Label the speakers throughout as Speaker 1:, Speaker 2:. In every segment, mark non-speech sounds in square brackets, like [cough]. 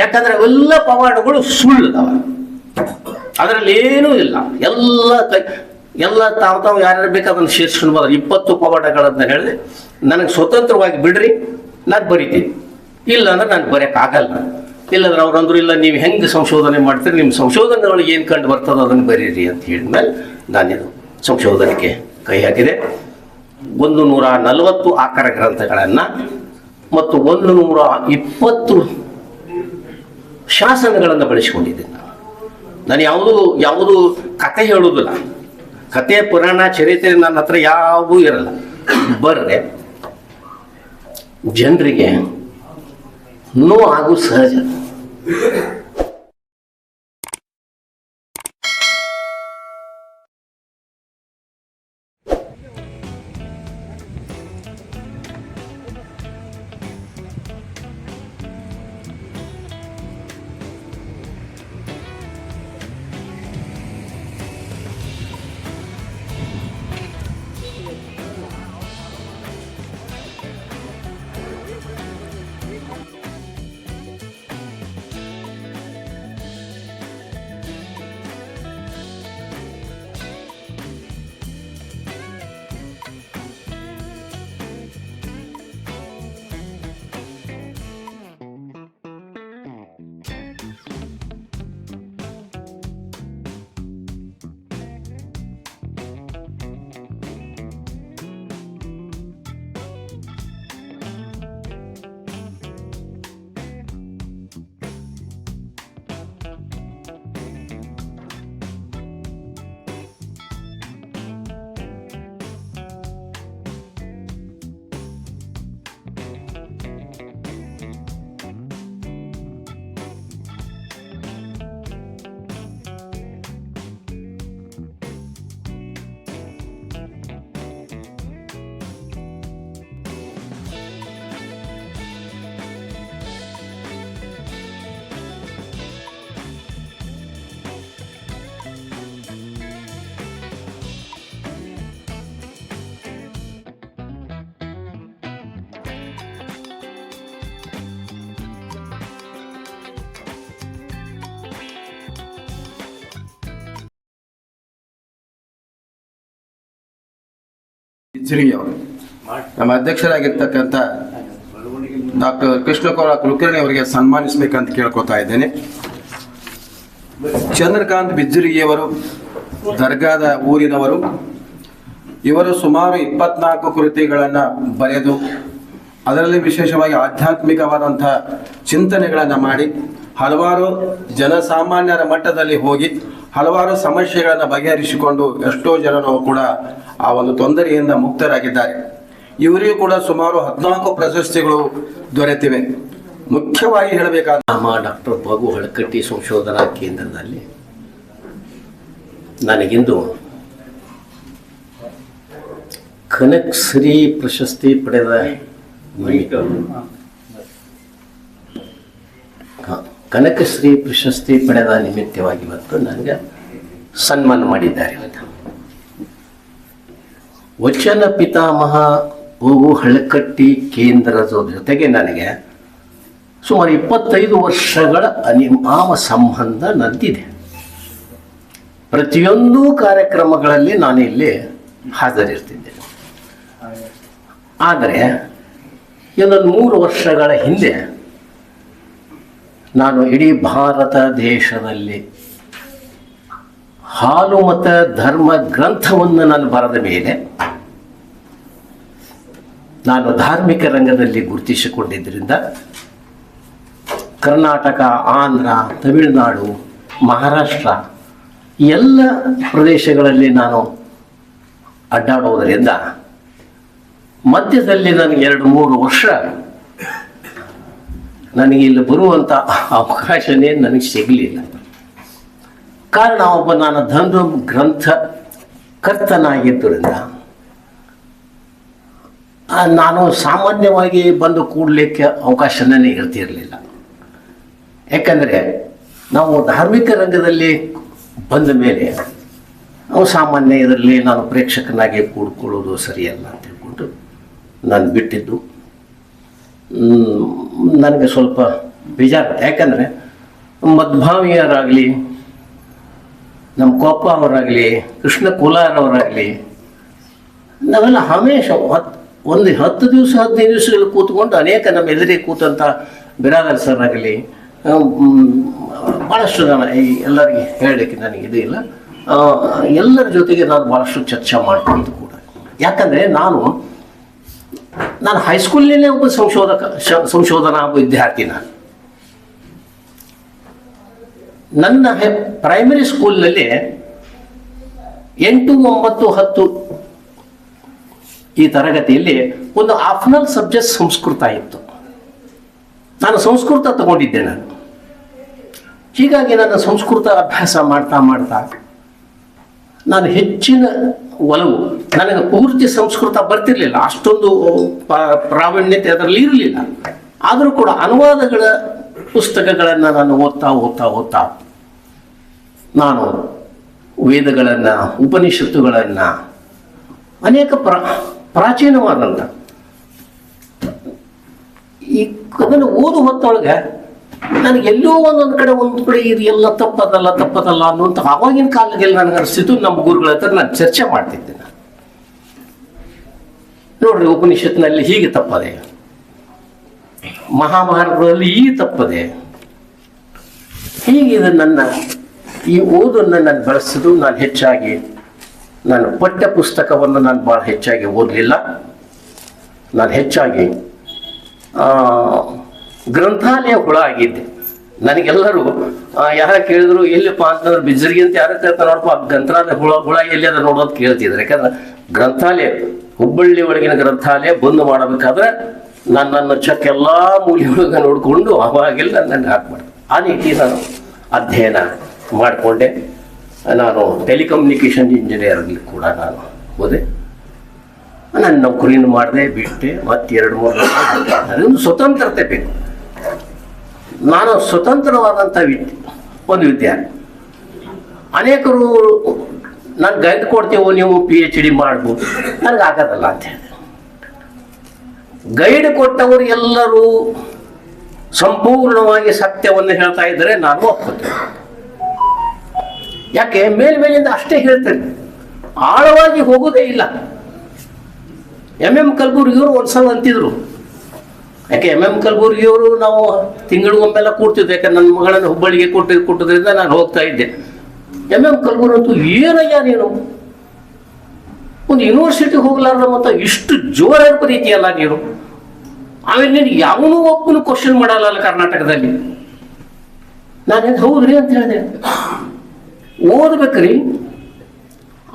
Speaker 1: ಯಾಕಂದ್ರೆ ಅವೆಲ್ಲ ಪವಾಡಗಳು ಸುಳ್ಳು ಅದರಲ್ಲಿ ಏನೂ ಇಲ್ಲ. ಎಲ್ಲ ಎಲ್ಲ ತಾವು ತಾವು ಯಾರ್ಯಾರು ಬೇಕು ಅದನ್ನು ಸೇರಿಸ್ಕೊಂಡು ಬಂದ್ರೆ ಇಪ್ಪತ್ತು ಪವಾಡಗಳನ್ನ ಹೇಳಿದೆ ನನಗೆ ಸ್ವತಂತ್ರವಾಗಿ ಬಿಡ್ರಿ, ನಾನು ಬರಿತೀನಿ. ಇಲ್ಲ ಅಂದ್ರೆ ನಾನು ಬರೆಯೋಕ್ಕಾಗಲ್ಲ. ಇಲ್ಲಂದ್ರೆ ಅವ್ರಂದ್ರು, ಇಲ್ಲ, ನೀವು ಹೆಂಗೆ ಸಂಶೋಧನೆ ಮಾಡ್ತೀರಿ ನಿಮ್ಮ ಸಂಶೋಧನೆ ಒಳಗೆ ಏನು ಕಂಡು ಬರ್ತದೋ ಅದನ್ನು ಬರೀರಿ ಅಂತ ಹೇಳಿದ್ಮೇಲೆ ನಾನಿದು ಸಂಶೋಧನೆಗೆ ಕೈ ಹಾಕಿದೆ. ಒಂದು ನೂರ ನಲವತ್ತು ಆಕಾರ ಗ್ರಂಥಗಳನ್ನು ಮತ್ತು ಒಂದು ನೂರ ಇಪ್ಪತ್ತು ಶಾಸನಗಳನ್ನು ಬಳಸಿಕೊಂಡಿದ್ದೀನಿ ನಾನು. ನಾನು ಯಾವುದು ಯಾವುದು ಕತೆ ಹೇಳುವುದಿಲ್ಲ. ಕತೆ, ಪುರಾಣ, ಚರಿತ್ರೆ ನನ್ನ ಹತ್ರ ಯಾವುದೂ ಇರಲ್ಲ. ಬರ್ರೆ ಜನರಿಗೆ ನೋವು ಆಗು ಸಹಜ.
Speaker 2: ಬಿಜ್ಜರಿಗೆ ಅವರು. ನಮ್ಮ ಅಧ್ಯಕ್ಷರಾಗಿರ್ತಕ್ಕಂಥ ಡಾಕ್ಟರ್ ಕೃಷ್ಣಕೌರ ಕುಲಕರ್ಣಿ ಅವರಿಗೆ ಸನ್ಮಾನಿಸಬೇಕಂತ ಕೇಳ್ಕೊತಾ ಇದ್ದೇನೆ. ಚಂದ್ರಕಾಂತ್ ಬಿಜ್ಜಿರಿಗಿಯವರು ದರ್ಗಾದ ಊರಿನವರು, ಇವರು ಸುಮಾರು ಇಪ್ಪತ್ನಾಲ್ಕು ಕೃತಿಗಳನ್ನು ಬರೆದು, ಅದರಲ್ಲಿ ವಿಶೇಷವಾಗಿ ಆಧ್ಯಾತ್ಮಿಕವಾದಂಥ ಚಿಂತನೆಗಳನ್ನು ಮಾಡಿ, ಹಲವಾರು ಜನಸಾಮಾನ್ಯರ ಮಟ್ಟದಲ್ಲಿ ಹೋಗಿ ಹಲವಾರು ಸಮಸ್ಯೆಗಳನ್ನು ಬಗೆಹರಿಸಿಕೊಂಡು ಎಷ್ಟೋ ಜನರು ಕೂಡ ಆ ಒಂದು ತೊಂದರೆಯಿಂದ ಮುಕ್ತರಾಗಿದ್ದಾರೆ. ಇವರಿಗೂ ಕೂಡ ಸುಮಾರು ಹದಿನಾಲ್ಕು ಪ್ರಶಸ್ತಿಗಳು ದೊರೆತಿವೆ. ಮುಖ್ಯವಾಗಿ ಹೇಳಬೇಕಾದ
Speaker 1: ನಮ್ಮ ಡಾಕ್ಟರ್ ಬಗು ಹಳಕಟ್ಟಿ ಸಂಶೋಧನಾ ಕೇಂದ್ರದಲ್ಲಿ ನನಗಿಂದು ಕನಕ್ ಶ್ರೀ ಪ್ರಶಸ್ತಿ ಪಡೆದ ಕನಕಶ್ರೀ ಪ್ರಶಸ್ತಿ ಪಡೆದ ನಿಮಿತ್ತವಾಗಿ ಇವತ್ತು ನನಗೆ ಸನ್ಮಾನ ಮಾಡಿದ್ದಾರೆ. ವಚನ ಪಿತಾಮಹ ಹೋಗು ಹಳಕಟ್ಟಿ ಕೇಂದ್ರದ ಜೊತೆಗೆ ನನಗೆ ಸುಮಾರು ಇಪ್ಪತ್ತೈದು ವರ್ಷಗಳ ಅನಿಮಾಮ ಸಂಬಂಧ ನಂದಿದೆ ಪ್ರತಿಯೊಂದು ಕಾರ್ಯಕ್ರಮಗಳಲ್ಲಿ ನಾನು ಇಲ್ಲಿ ಹಾಜರಿರ್ತಿದ್ದೆ ಆದರೆ ಇನ್ನೊಂದು ಮೂರು ವರ್ಷಗಳ ಹಿಂದೆ ನಾನು ಇಡೀ ಭಾರತ ದೇಶದಲ್ಲಿ ಹಾಲು ಮತ ಧರ್ಮ ಗ್ರಂಥವನ್ನು ನಾನು ಬರೆದ ಮೇಲೆ ನಾನು ಧಾರ್ಮಿಕ ರಂಗದಲ್ಲಿ ಗುರುತಿಸಿಕೊಂಡಿದ್ದರಿಂದ ಕರ್ನಾಟಕ, ಆಂಧ್ರ, ತಮಿಳುನಾಡು, ಮಹಾರಾಷ್ಟ್ರ ಎಲ್ಲ ಪ್ರದೇಶಗಳಲ್ಲಿ ನಾನು ಅಡ್ಡಾಡೋದರಿಂದ ಮಧ್ಯದಲ್ಲಿ ನನಗೆ ಎರಡು ಮೂರು ವರ್ಷ ನನಗೆ ಇಲ್ಲಿ ಬರುವಂಥ ಅವಕಾಶನೇ ನನಗೆ ಸಿಗಲಿಲ್ಲ. ಕಾರಣ ಒಬ್ಬ ನಾನು ಧರ್ಮ ಗ್ರಂಥ ಕರ್ತನಾಗಿದ್ದರಿಂದ ನಾನು ಸಾಮಾನ್ಯವಾಗಿ ಬಂದು ಕೂಡಲಿಕ್ಕೆ ಅವಕಾಶ ನನಗೆ ಇರ್ತಿರಲಿಲ್ಲ. ಯಾಕಂದರೆ ನಾವು ಧಾರ್ಮಿಕ ರಂಗದಲ್ಲಿ ಬಂದ ಮೇಲೆ ನಾವು ಸಾಮಾನ್ಯ ಇದರಲ್ಲಿ ನಾನು ಪ್ರೇಕ್ಷಕನಾಗಿ ಕೂಡ್ಕೊಳ್ಳೋದು ಸರಿಯಲ್ಲ ಅಂತ ಹೇಳ್ಕೊಂಡು ನಾನು ಬಿಟ್ಟಿದ್ದು. ನನಗೆ ಸ್ವಲ್ಪ ಬೇಜಾರು ಯಾಕಂದರೆ ಮದ್ಭಾವಿಯರಾಗಲಿ ನಮ್ಮ ಕೋಪ ಅವರಾಗಲಿ ಕೃಷ್ಣ ಕುಲಾರವರಾಗಲಿ, ನಾವೆಲ್ಲ ಹಮೇಶ ಹತ್ತು ಒಂದು ಹತ್ತು ದಿವಸ, ಹದಿನೈದು ದಿವಸಗಳು ಕೂತ್ಕೊಂಡು ಅನೇಕ ನಮ್ಮ ಎದುರಿಗೆ ಕೂತಂಥ ಬಿರಾದರ್ ಸರ್ ಆಗಲಿ ಭಾಳಷ್ಟು ನಾನು ಈ ಎಲ್ಲರಿಗೆ ಹೇಳಲಿಕ್ಕೆ ನನಗೆ ಇದು ಇಲ್ಲ. ಎಲ್ಲರ ಜೊತೆಗೆ ನಾನು ಭಾಳಷ್ಟು ಚರ್ಚೆ ಮಾಡ್ತೀನಿ ಕೂಡ. ಯಾಕಂದರೆ ನಾನು ನಾನು ಹೈಸ್ಕೂಲ್ನಲ್ಲೇ ಒಬ್ಬ ಸಂಶೋಧಕ ಸಂಶೋಧನಾ ವಿದ್ಯಾರ್ಥಿ ನಾನು. ನನ್ನ ಪ್ರೈಮರಿ ಸ್ಕೂಲ್ನಲ್ಲಿ ಎಂಟು, ಒಂಬತ್ತು, ಹತ್ತು ಈ ತರಗತಿಯಲ್ಲಿ ಒಂದು ಆಫ್ನಲ್ ಸಬ್ಜೆಕ್ಟ್ ಸಂಸ್ಕೃತ ಇತ್ತು. ನಾನು ಸಂಸ್ಕೃತ ತಗೊಂಡಿದ್ದೆ ನಾನು. ಹೀಗಾಗಿ ನನ್ನ ಸಂಸ್ಕೃತ ಅಭ್ಯಾಸ ಮಾಡ್ತಾ ಮಾಡ್ತಾ ನಾನು ಹೆಚ್ಚಿನ ಒಲವು ನನಗೆ ಪೂರ್ತಿ ಸಂಸ್ಕೃತ ಬರ್ತಿರ್ಲಿಲ್ಲ. ಅಷ್ಟೊಂದು ಪ್ರಾವೀಣ್ಯತೆ ಅದರಲ್ಲಿ ಇರಲಿಲ್ಲ. ಆದರೂ ಕೂಡ ಅನುವಾದಗಳ ಪುಸ್ತಕಗಳನ್ನು ನಾನು ಓದ್ತಾ ಓದ್ತಾ ಓದ್ತಾ, ನಾನು ವೇದಗಳನ್ನು, ಉಪನಿಷತ್ತುಗಳನ್ನು, ಅನೇಕ ಪ್ರ ಪ್ರಾಚೀನವಾದಂಥ ಈ ಅದನ್ನು ಓದು ಹೊತ್ತೊಳಗೆ ನನಗೆ ಎಲ್ಲೋ ಒಂದೊಂದು ಕಡೆ, ಒಂದು ಕಡೆ ಇದು ಎಲ್ಲ ತಪ್ಪದಲ್ಲ ತಪ್ಪದಲ್ಲ ಅನ್ನುವಂಥ ಆವಾಗಿನ ಕಾಲದಲ್ಲಿ ನನಗೆ ಅನಿಸ್ತಿತ್ತು ನಮ್ಮ ಗುರುಗಳ ಹತ್ರ ನಾನು ಚರ್ಚೆ ಮಾಡ್ತಿದ್ದೆ ನೋಡ್ರಿ ಉಪನಿಷತ್ನಲ್ಲಿ ಹೀಗೆ ತಪ್ಪದೆ. ಮಹಾಭಾರತದಲ್ಲಿ ಈ ತಪ್ಪದೆ. ಹೀಗೆ ನನ್ನ, ಈ ಓದನ್ನು ನಾನು ಬಳಸಿದ್ದು ನಾನು ಹೆಚ್ಚಾಗಿ, ನಾನು ಪಠ್ಯ ಪುಸ್ತಕವನ್ನು ನಾನು ಭಾಳ ಹೆಚ್ಚಾಗಿ ಓದಲಿಲ್ಲ. ನಾನು ಹೆಚ್ಚಾಗಿ ಗ್ರಂಥಾಲಯ ಹುಳ ಆಗಿದ್ದೆ. ನನಗೆಲ್ಲರೂ ಯಾರ ಕೇಳಿದ್ರು, ಎಲ್ಲಿಪ್ಪ ಅಂತಂದ್ರೆ ಬಿಜರಿಗೆ ಅಂತ ಯಾರು ಕೇಳ್ತಾರೆ ನೋಡಪ್ಪ, ಗ್ರಂಥಾಲಯ ಹುಳ ಹುಳ ಎಲ್ಲಿ ಅದ ನೋಡೋದು ಕೇಳ್ತಿದ್ರು. ಯಾಕಂದ್ರೆ ಗ್ರಂಥಾಲಯ ಹುಬ್ಬಳ್ಳಿ ಒಳಗಿನ ಗ್ರಂಥಾಲಯ ಬಂದ್ ಮಾಡಬೇಕಾದ್ರೆ ನಾನು ನನ್ನ ಚಕ್ ಎಲ್ಲಾ ನೋಡಿಕೊಂಡು ಅವಾಗೆಲ್ಲ ನನ್ನ ಹಾಕ್ಬಾರ್ದು. ಆ ರೀತಿ ನಾನು ಅಧ್ಯಯನ ಮಾಡಿಕೊಂಡೆ. ನಾನು ಟೆಲಿಕಮ್ಯುನಿಕೇಷನ್ ಇಂಜಿನಿಯರ್ಲಿ ಕೂಡ ನಾನು ಹೋದೆ. ನಾನು ನೌಕರಿನ ಮಾಡಿದೆ, ಬಿಟ್ಟೆ. ಮತ್ತೆ ಎರಡು ಮೂರು. ಅದೊಂದು ಸ್ವತಂತ್ರತೆ ಬೇಕು. ನಾನು ಸ್ವತಂತ್ರವಾದಂಥ ವಿದ್ಯೆ ಒಂದು ವಿದ್ಯಾರ್ಥಿ. ಅನೇಕರು ನಾನು ಗೈಡ್ ಕೊಡ್ತೀವೋ ನೀವು ಪಿ ಎಚ್ ಡಿ ಮಾಡ್ಬೋದು. ನನಗೆ ಆಗೋದಲ್ಲ ಅಂತ ಹೇಳಿ. ಗೈಡ್ ಕೊಟ್ಟವರು ಎಲ್ಲರೂ ಸಂಪೂರ್ಣವಾಗಿ ಸತ್ಯವನ್ನು ಹೇಳ್ತಾ ಇದ್ದರೆ ನಾನು ಒಪ್ಕೋತೇನೆ ಯಾಕೆ? ಮೇಲ್ಮೇಲಿಂದ ಅಷ್ಟೇ ಹೇಳ್ತೇನೆ. ಆಳವಾಗಿ ಹೋಗೋದೇ ಇಲ್ಲ. ಎಂ ಎಂ ಕಲಬುರ್ಗಿಯವರು ಒಂದ್ಸಲ ಅಂತಿದ್ರು. ಯಾಕೆ? ಎಂ ಎಂ ಕಲ್ಬುರ್ಗಿಯವರು ನಾವು ತಿಂಗಳಿಗೊಮ್ಮೆಲ್ಲ ಕೂಡ್ತಿದ್ದೆ ಯಾಕೆ? ನನ್ನ ಮಗಳನ್ನು ಹುಬ್ಬಳ್ಳಿಗೆ ಕೊಟ್ಟು ಕೊಟ್ಟದ್ರಿಂದ ನಾನು ಹೋಗ್ತಾ ಇದ್ದೆ. ಎಂ ಕಲಬುರ್ಗಿ ಅಂತೂ ಏನಯ್ಯ ನೀನು ಒಂದು ಯೂನಿವರ್ಸಿಟಿ ಹೋಗ್ಲಾರ್ದ ಇಷ್ಟು ಜೋರಾಗಿ ಬರೀತಿಯಲ್ಲ ನೀನು ಆಮೇಲೆ ನೀನು ಯಾವನೂ ಒಬ್ಬನು ಕ್ವಶನ್ ಮಾಡಲ್ಲ ಕರ್ನಾಟಕದಲ್ಲಿ ನಾನು ಹೌದ್ರಿ ಅಂತ ಹೇಳಿದೆ ಓದ್ಬೇಕ್ರಿ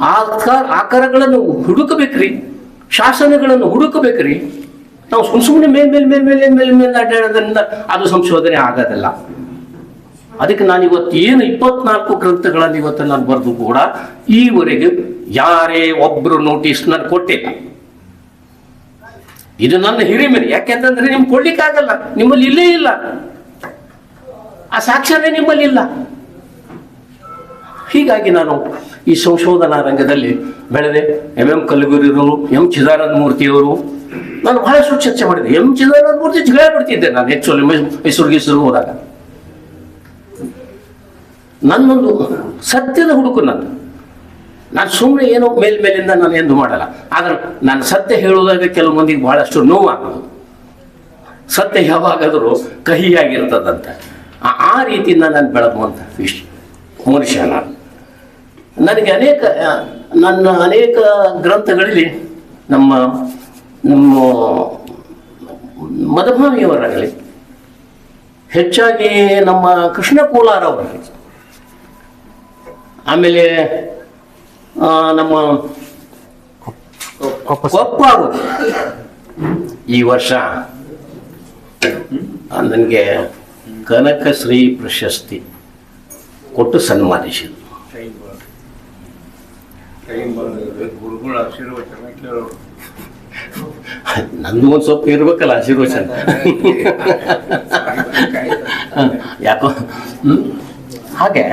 Speaker 1: ಆಕಾರ ಆಕಾರಗಳನ್ನು ಹುಡುಕಬೇಕ್ರಿ ಶಾಸನಗಳನ್ನು ಹುಡುಕಬೇಕ್ರಿ ನಾವು ಸುಮ್ ಸುಮ್ಮನೆ ಮೇಲ್ ಮೇಲ್ ಮೇಲ್ ಮೇಲೆ ಮೇಲ್ ಮೇಲೆ ಅಡ್ಡಾಡೋದ್ರಿಂದ ಅದು ಸಂಶೋಧನೆ ಆಗೋದಿಲ್ಲ ಅದಕ್ಕೆ ನಾನು ಇವತ್ತು ಏನು ಇಪ್ಪತ್ನಾಲ್ಕು ಗ್ರಂಥಗಳನ್ನು ಇವತ್ತು ನಾನು ಬರೆದು ಕೂಡ ಈವರೆಗೆ ಯಾರೇ ಒಬ್ರು ನೋಟಿಸ್ ನಾನು ಕೊಟ್ಟಿಲ್ಲ. ಇದು ನನ್ನ ಹಿರಿಮೆ ಯಾಕೆಂತಂದ್ರೆ ನಿಮ್ಗೆ ಕೊಡ್ಲಿಕ್ಕಾಗಲ್ಲ. ನಿಮ್ಮಲ್ಲಿ ಇಲ್ಲೇ ಇಲ್ಲ. ಆ ಸಾಕ್ಷ್ಯನೇ ನಿಮ್ಮಲ್ಲಿ ಇಲ್ಲ. ಹೀಗಾಗಿ ನಾನು ಈ ಸಂಶೋಧನಾ ರಂಗದಲ್ಲಿ ಬೆಳೆದೆ. ಎಂ ಎಂ ಕಲ್ಗುರಿಯವರು, ಎಂ ಚಿದಾನಂದ ಮೂರ್ತಿಯವರು ನಾನು ಬಹಳಷ್ಟು ಚರ್ಚೆ ಮಾಡಿದೆ. ಎಂ ಚಿದಾನಂದ ಮೂರ್ತಿ ಜಗಳ ಬಿಡ್ತಿದ್ದೆ ನಾನು ಆ್ಯಕ್ಚುಲಿ ಮೈಸೂರು ಗೀಸೂರು ಹೋದಾಗ. ನನ್ನೊಂದು ಸತ್ಯದ ಹುಡುಕು ನಾನು ನಾನು ಸುಮ್ಮನೆ ಏನೋ ಮೇಲ್ಮೇಲಿಂದ ನಾನು ಎಂದು ಮಾಡಲ್ಲ. ಆದ್ರೆ ನಾನು ಸತ್ಯ ಹೇಳುವುದಾಗ ಕೆಲವು ಮಂದಿಗೆ ಬಹಳಷ್ಟು ನೋವಾಗೋದು. ಸತ್ಯ ಯಾವಾಗಾದರೂ ಕಹಿಯಾಗಿರ್ತದಂತ. ಆ- ರೀತಿಯಿಂದ ನಾನು ಬೆಳಗುವಂಥ ವಿಷ್ ಮನುಷ್ಯ ನಾನು. ನನಗೆ ಅನೇಕ ನನ್ನ ಅನೇಕ ಗ್ರಂಥಗಳಲ್ಲಿ ನಮ್ಮ ನಮ್ಮ ಮದಭಾಮಿಯವರಾಗಲಿ ಹೆಚ್ಚಾಗಿ ನಮ್ಮ ಕೃಷ್ಣ ಕೋಲಾರ ಅವರಾಗಲಿ ಆಮೇಲೆ ನಮ್ಮ ಕೊಪ್ಪ ಈ ವರ್ಷ ನನಗೆ ಕನಕಶ್ರೀ ಪ್ರಶಸ್ತಿ ಕೊಟ್ಟು ಸನ್ಮಾನಿಸಿದ್ರು.
Speaker 3: ಗುರುಗಳ ಆಶೀರ್ವಚನ ಕೇಳೋರು
Speaker 1: ನಂದು ಒಂದು ಸ್ವಲ್ಪ ಇರ್ಬೇಕಲ್ಲ ಆಶೀರ್ವಚನ. [laughs] ಯಾಕೋ ಹ್ಮ್. ಹಾಗೆ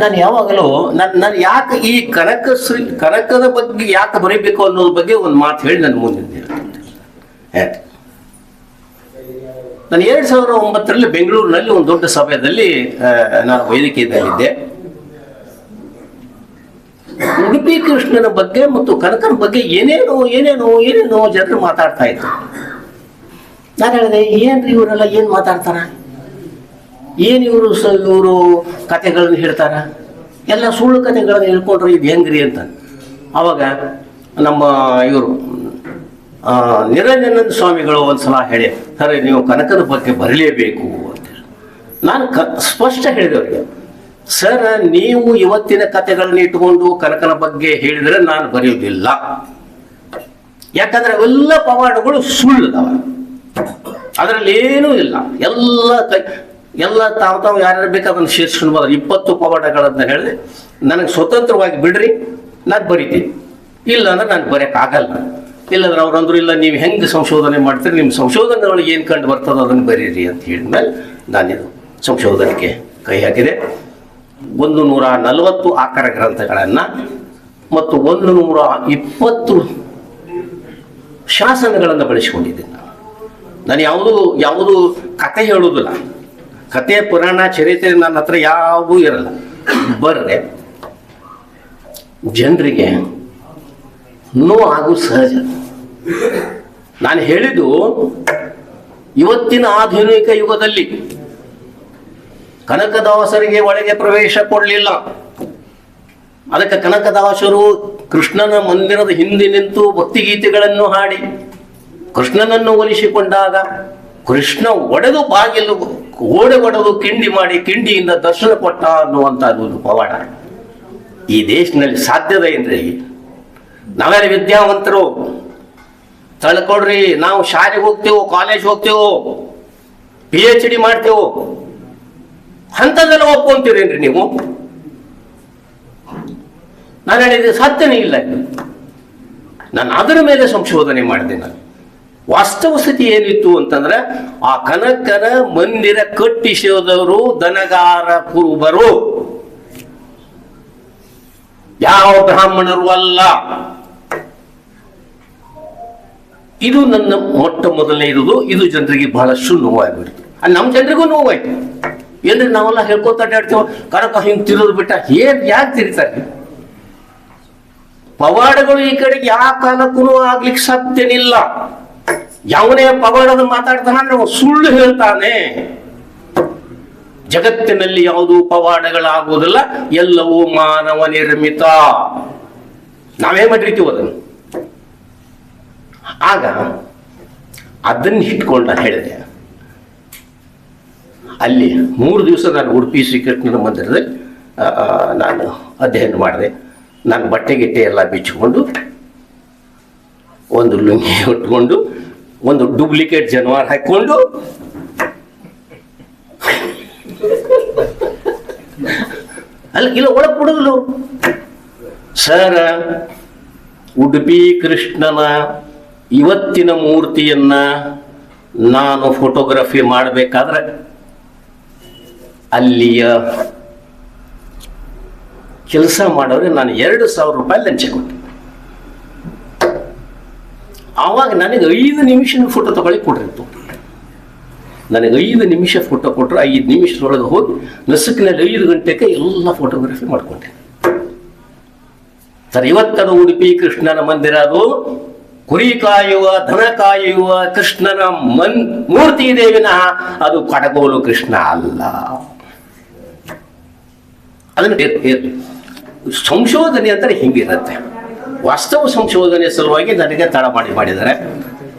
Speaker 1: ನಾನು ಯಾವಾಗಲೂ ನಾನು ನಾನು ಯಾಕೆ ಈ ಕನಕ ಶ್ರೀ ಕನಕದ ಬಗ್ಗೆ ಯಾಕೆ ಬರೀಬೇಕು ಅನ್ನೋದ್ರ ಬಗ್ಗೆ ಒಂದು ಮಾತು ಹೇಳಿ ನನ್ನ ಮುಂದೆ ಹೇಳ್ತೀನಿ. ಯಾಕೆ ನಾನು ಎರಡು ಸಾವಿರದ ಒಂಬತ್ತರಲ್ಲಿ ಬೆಂಗಳೂರಿನಲ್ಲಿ ಒಂದು ದೊಡ್ಡ ಸಭೆಯಲ್ಲಿ ನಾನು ವೈದ್ಯಕೀಯದಲ್ಲಿದ್ದೆ ಉಡುಪಿ ಕೃಷ್ಣನ ಬಗ್ಗೆ ಮತ್ತು ಕನಕನ ಬಗ್ಗೆ ಏನೇನೋ ಏನೇನೋ, ಏನೇನು ಜನರು ಮಾತಾಡ್ತಾ ಇದ್ರು. ನಾನು ಹೇಳಿದೆ, ಏನ್ರಿ ಇವರೆಲ್ಲ ಏನು ಮಾತಾಡ್ತಾರ? ಏನು ಇವರು ಸ ಇವರು ಕತೆಗಳನ್ನು ಹೇಳ್ತಾರ? ಎಲ್ಲ ಸುಳ್ಳು ಕತೆಗಳನ್ನು ಹೇಳ್ಕೊಂಡ್ರೆ ಇದು ಹೆಂಗ್ರಿ ಅಂತ. ಅವಾಗ ನಮ್ಮ ಇವರು ನಿರಂಜನಂದ ಸ್ವಾಮಿಗಳು ಒಂದ್ಸಲ ಹೇಳಿ ಸರಿ ನೀವು ಕನಕನ ಬಗ್ಗೆ ಬರಲೇಬೇಕು ಅಂತೇಳಿ ನಾನು ಕ ಸ್ಪಷ್ಟ ಹೇಳಿದೆ ಅವರಿಗೆ, ಸರ್, ನೀವು ಇವತ್ತಿನ ಕತೆಗಳನ್ನ ಇಟ್ಕೊಂಡು ಕನಕನ ಬಗ್ಗೆ ಹೇಳಿದ್ರೆ ನಾನು ಬರೆಯುವುದಿಲ್ಲ ಯಾಕಂದ್ರೆ ಅವೆಲ್ಲ ಪವಾಡಗಳು ಸುಳ್ಳು ಅದರಲ್ಲಿ ಏನೂ ಇಲ್ಲ. ಎಲ್ಲ ಎಲ್ಲ ತಾವು ತಾವು ಯಾರ್ಯಾರು ಬೇಕು ಅದನ್ನು ಬಂದ್ರೆ ಇಪ್ಪತ್ತು ಪವಾಡಗಳನ್ನ ಹೇಳಿ, ನನಗೆ ಸ್ವತಂತ್ರವಾಗಿ ಬಿಡ್ರಿ, ನಾನು ಬರಿತೀನಿ. ಇಲ್ಲ ಅಂದ್ರೆ ನಾನು ಬರೆಯೋಕ್ಕಾಗಲ್ಲ ಇಲ್ಲಂದ್ರೆ ಅವ್ರಂದ್ರು, ಇಲ್ಲ, ನೀವು ಹೆಂಗೆ ಸಂಶೋಧನೆ ಮಾಡ್ತೀರಿ? ನಿಮ್ಮ ಸಂಶೋಧನೆ ಒಳಗೆ ಏನು ಕಂಡು ಬರ್ತದೋ ಅದನ್ನು ಬರೀರಿ ಅಂತ ಹೇಳಿದ್ಮೇಲೆ ನಾನಿದು ಸಂಶೋಧನೆಗೆ ಕೈ ಹಾಕಿದೆ. ಒಂದು ನೂರ ನಲವತ್ತು ಆಕಾರ ಗ್ರಂಥಗಳನ್ನು ಮತ್ತು ಒಂದು ನೂರ ಇಪ್ಪತ್ತು ಶಾಸನಗಳನ್ನು ಬಳಸಿಕೊಂಡಿದ್ದೀನಿ ನಾನು. ನಾನು ಯಾವುದು ಯಾವುದು ಕತೆ ಹೇಳುವುದಿಲ್ಲ. ಕತೆ ಪುರಾಣ, ಚರಿತ್ರೆ ನನ್ನ ಹತ್ರ ಯಾವೂ ಇರಲ್ಲ. ಬರ್ರೆ ಜನರಿಗೆ ನೋ ಆಗು ಸಹಜ. ನಾನು ಹೇಳಿದ್ದು ಇವತ್ತಿನ ಆಧುನಿಕ ಯುಗದಲ್ಲಿ ಕನಕದಾಸರಿಗೆ ಒಳಗೆ ಪ್ರವೇಶ ಕೊಡಲಿಲ್ಲ. ಅದಕ್ಕೆ ಕನಕದಾಸರು ಕೃಷ್ಣನ ಮಂದಿರದ ಹಿಂದೆ ನಿಂತು ಭಕ್ತಿಗೀತೆಗಳನ್ನು ಹಾಡಿ, ಕೃಷ್ಣನನ್ನು ಒಲಿಸಿಕೊಂಡಾಗ ಕೃಷ್ಣ ಒಡೆದು ಬಾಗಿಲು ಓಡೆ ಒಡೆದು ಕಿಂಡಿ ಮಾಡಿ ಕಿಂಡಿಯಿಂದ ದರ್ಶನ ಕೊಟ್ಟ ಅನ್ನುವಂಥದ್ದು ಒಂದು ಪವಾಡ. ಈ ದೇಶದಲ್ಲಿ ಸಾಧ್ಯದ ಏನ್ರಿ? ನಾವೆಲ್ಲ ವಿದ್ಯಾವಂತರು. ತಳ್ಕೊಡ್ರಿ ನಾವು ಶಾಲೆಗೆ ಹೋಗ್ತೇವೋ ಕಾಲೇಜ್ ಹೋಗ್ತೇವೋ ಪಿ ಎಚ್ ಡಿ ಮಾಡ್ತೇವೋ, ಅಂಥದ್ದೆಲ್ಲ ಒಪ್ಕೊಂತೀರೇನ್ರಿ ನೀವು? ನಾನು ಹೇಳಿದ್ರೆ ಸಾಧ್ಯನೇ ಇಲ್ಲ ನಾನು ಅದರ ಮೇಲೆ ಸಂಶೋಧನೆ ಮಾಡಿದೆ ನಾನು. ವಾಸ್ತವ ಸ್ಥಿತಿ ಏನಿತ್ತು ಅಂತಂದ್ರೆ ಆ ಕನಕನ ಮಂದಿರ ಕಟ್ಟಿಸೋದವರು ದನಗಾರ ಕುರುಬರು ಯಾವ ಬ್ರಾಹ್ಮಣರು ಅಲ್ಲ. ಇದು ನನ್ನ ಮೊಟ್ಟ ಮೊದಲನೇ ಇರುವುದು. ಇದು ಜನರಿಗೆ ಬಹಳಷ್ಟು ನೋವಾಗ್ಬಿಡ್ತು. ಅಲ್ಲಿ ನಮ್ಮ ಜನರಿಗೂ ನೋವಾಯ್ತು. ಏನ್ರಿ ನಾವೆಲ್ಲ ಹೇಳ್ಕೊತ ಅಡ್ಡಾಡ್ತೇವೆ, ಕನಕ ಹಿಂಗೆ ತಿರೋದು ಬಿಟ್ಟ, ಏನ್ ಯಾಕೆ ತಿರುತ್ತಾರೆ ಪವಾಡಗಳು ಈ ಕಡೆಗೆ ಯಾವ ಕಾಲಕ್ಕೂ ಆಗ್ಲಿಕ್ಕೆ ಸಾಧ್ಯನಿಲ್ಲ. ಯಾವನೇ ಪವಾಡದ ಮಾತಾಡ್ತಾನೆ ಅಂದ್ರೆ ಸುಳ್ಳು ಹೇಳ್ತಾನೆ. ಜಗತ್ತಿನಲ್ಲಿ ಯಾವುದು ಪವಾಡಗಳಾಗುವುದಿಲ್ಲ, ಎಲ್ಲವೂ ಮಾನವ ನಿರ್ಮಿತ. ನಾವೇ ಮಾಡಿರ್ತೀವಿ ಅದನ್ನು? ಆಗ ಅದನ್ನ ಇಟ್ಕೊಂಡು ನಾನು ಹೇಳಿದೆ. ಅಲ್ಲಿ ಮೂರು ದಿವಸ ನಾನು ಉಡುಪಿ ಶ್ರೀಕೃಷ್ಣನ ಮಂದಿರದಲ್ಲಿ ನಾನು ಅಧ್ಯಯನ ಮಾಡಿದೆ. ನಾನು ಬಟ್ಟೆ ಗಿಟ್ಟೆ ಎಲ್ಲ ಬಿಚ್ಚಿಕೊಂಡು, ಒಂದು ಲುಂಗಿ ಉಟ್ಕೊಂಡು ಒಂದು ಡೂಪ್ಲಿಕೇಟ್ ಜನವಾರ ಹಾಕೊಂಡು ಅಲ್ಲಿ ಇಲ್ಲ ಒಳಗೆ ಕೊಡಲು ಸರ, ಉಡುಪಿ ಕೃಷ್ಣನ ಇವತ್ತಿನ ಮೂರ್ತಿಯನ್ನ ನಾನು ಫೋಟೋಗ್ರಫಿ ಮಾಡಬೇಕಾದ್ರೆ ಅಲ್ಲಿಯ ಕೆಲಸ ಮಾಡೋರಿಗೆ ನಾನು ಎರಡು ಸಾವಿರ ರೂಪಾಯಿ ಲಂಚ ಕೊಟ್ಟೆ. ಆವಾಗ ನನಗೆ ಐದು ನಿಮಿಷ ಫೋಟೋ ತಗೊಳ್ಳಿ ಕೊಡ್ರಿತ್ತು ನನಗೆ ಐದು ನಿಮಿಷ ಫೋಟೋ ಕೊಟ್ಟರು ಐದು ನಿಮಿಷದೊಳಗೆ ಹೋಗಿ ನಸುಕಿನಲ್ಲಿ ಐದು ಗಂಟೆಗೆ ಎಲ್ಲ ಫೋಟೋಗ್ರಫಿ ಮಾಡ್ಕೊಂಡೆ. ಸರ್, ಇವತ್ತದ ಉಡುಪಿ ಕೃಷ್ಣನ ಮಂದಿರ ಅದು. ಕುರಿ ಕಾಯುವ ಧನ ಕಾಯುವ ಕೃಷ್ಣನ ಮನ್, ಮೂರ್ತಿ ದೇವಿನ ವಿನಃ ಅದು ಕಡಗೋಲು ಕೃಷ್ಣ ಅಲ್ಲ. ಅದನ್ನು. ಸಂಶೋಧನೆ ಅಂದರೆ ಹಿಂಗಿರುತ್ತೆ. ವಾಸ್ತವ ಸಂಶೋಧನೆ ಸಲುವಾಗಿ ನನಗೆ ತಡ ಮಾಡಿ ಮಾಡಿದ್ದಾರೆ.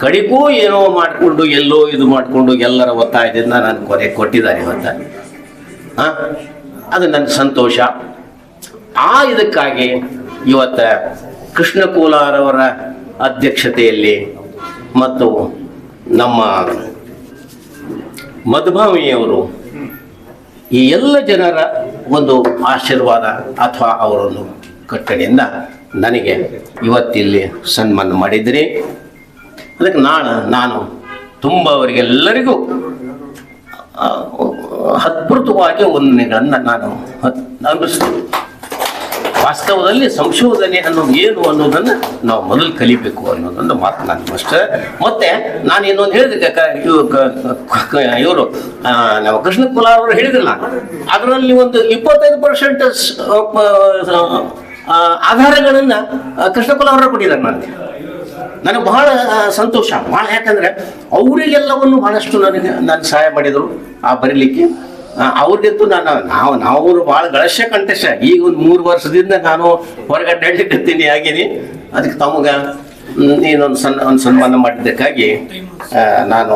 Speaker 1: ಕಡಿಗೂ ಏನೋ ಮಾಡಿಕೊಂಡು, ಎಲ್ಲೋ ಇದು ಮಾಡಿಕೊಂಡು ಎಲ್ಲರ ಒತ್ತಾಯದಿಂದ ನಾನು ಕೊನೆ ಕೊಟ್ಟಿದ್ದಾರೆ ಇವತ್ತ? ಅದು ನನ್ನ ಸಂತೋಷ. ಆ ಇದಕ್ಕಾಗಿ ಇವತ್ತ ಕೃಷ್ಣ ಕೋಲಾರವರ ಅಧ್ಯಕ್ಷತೆಯಲ್ಲಿ ಮತ್ತು ನಮ್ಮ ಮಧುಭಾವಿಯವರು ಈ ಎಲ್ಲ ಜನರ ಒಂದು ಆಶೀರ್ವಾದ ಅಥವಾ ಅವರೊಂದು ಕಟ್ಟಡೆಯಿಂದ ನನಗೆ ಇವತ್ತಿಲ್ಲಿ ಸನ್ಮಾನ ಮಾಡಿದ್ರಿ. ಅದಕ್ಕೆ ನಾನು ನಾನು ತುಂಬ ಅವರಿಗೆಲ್ಲರಿಗೂ ಅದ್ಭುತವಾಗಿ ಒಂದನೆಗಳನ್ನು ನಾನು ಅನ್ನಿಸ್ತೀನಿ ವಾಸ್ತವದಲ್ಲಿ ಸಂಶೋಧನೆ ಅನ್ನೋದು ಏನು ಅನ್ನೋದನ್ನು ನಾವು ಮೊದಲು ಕಲಿಬೇಕು ಅನ್ನೋದೊಂದು ಮಾತು ನಾನು ಅಷ್ಟೇ ಮತ್ತೆ ನಾನು ಇನ್ನೊಂದು ಹೇಳಿದೆ ಇವರು ನಮ್ಮ ಕೃಷ್ಣ ಕುಲಾರ್ ಅವರು ಹೇಳಿದ್ರಲ್ಲ ಅದರಲ್ಲಿ ಒಂದು ಇಪ್ಪತ್ತೈದು ಪರ್ಸೆಂಟ್ ಆಧಾರಗಳನ್ನ ಕೃಷ್ಣಕುಲ ಅವರ ಕೊಟ್ಟಿದ್ದಾರೆ ನನಗೆ ನನಗೆ ಬಹಳ ಸಂತೋಷ. ಬಹಳ ಯಾಕಂದ್ರೆ ಅವರಿಗೆಲ್ಲವನ್ನು ಬಹಳಷ್ಟು ನನಗೆ, ನಾನು ಸಹಾಯ ಮಾಡಿದರು ಆ ಬರೀಲಿಕ್ಕೆ. ಅವ್ರಿಗಂತೂ ನಾನು, ನಾವು ನಾವು ಭಾಳ ಗಳಶ್ಯ ಕಂಠಶ ಈಗ ಒಂದು ಮೂರು ವರ್ಷದಿಂದ ನಾನು ಹೊರಗಡೆ ನಡೀಲಿಕ್ಕತ್ತೀನಿ ಆಗೇನಿ ಅದಕ್ಕೆ ತಮಗೆ ನೀನೊಂದು ಸಣ್ಣ ಒಂದು ಸನ್ಮಾನ ಮಾಡಿದ್ದಕ್ಕಾಗಿ ನಾನು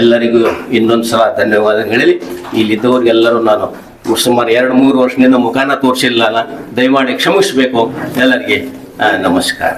Speaker 1: ಎಲ್ಲರಿಗೂ ಇನ್ನೊಂದು ಸಲ ಧನ್ಯವಾದ ಹೇಳಿ. ಇಲ್ಲಿದ್ದವ್ರಿಗೆಲ್ಲರೂ ನಾನು ಸುಮಾರು ಎರಡು ಮೂರು ವರ್ಷದಿಂದ ಮುಖಾನ ತೋರಿಸಿಲ್ಲ ದಯಮಾಡಿ ಕ್ಷಮಿಸಬೇಕು ಎಲ್ಲರಿಗೆ. ನಮಸ್ಕಾರ.